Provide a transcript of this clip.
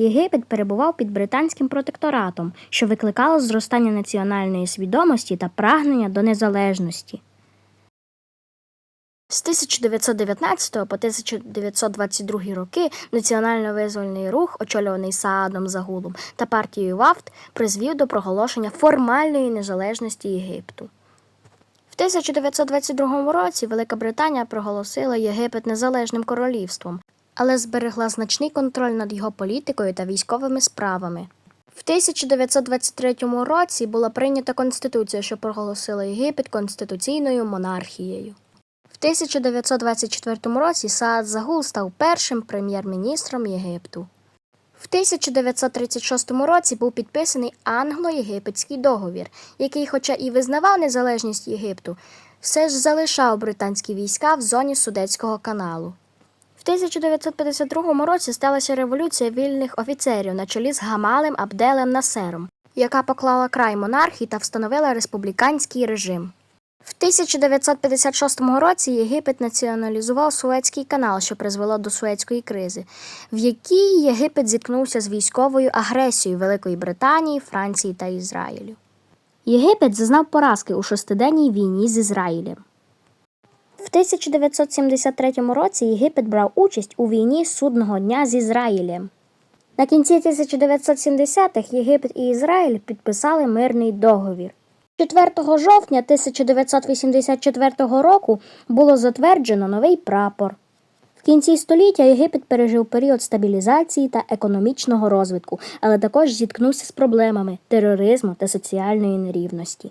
Єгипет перебував під британським протекторатом, що викликало зростання національної свідомості та прагнення до незалежності. З 1919 по 1922 роки національно-визвольний рух, очолюваний Саадом Загулом та партією Вафт, призвів до проголошення формальної незалежності Єгипту. В 1922 році Велика Британія проголосила Єгипет незалежним королівством, але зберегла значний контроль над його політикою та військовими справами. В 1923 році була прийнята конституція, що проголосила Єгипет конституційною монархією. В 1924 році Саад Загул став першим прем'єр-міністром Єгипту. В 1936 році був підписаний англо-єгипетський договір, який, хоча і визнавав незалежність Єгипту, все ж залишав британські війська в зоні Судецького каналу. В 1952 році сталася революція вільних офіцерів на чолі з Гамалем Абделем Насером, яка поклала край монархії та встановила республіканський режим. В 1956 році Єгипет націоналізував Суецький канал, що призвело до Суецької кризи, в якій Єгипет зіткнувся з військовою агресією Великої Британії, Франції та Ізраїлю. Єгипет зазнав поразки у шестиденній війні з Ізраїлем. В 1973 році Єгипет брав участь у війні судного дня з Ізраїлем. На кінці 1970-х Єгипет і Ізраїль підписали мирний договір. 4 жовтня 1984 року було затверджено новий прапор. В кінці століття Єгипет пережив період стабілізації та економічного розвитку, але також зіткнувся з проблемами тероризму та соціальної нерівності.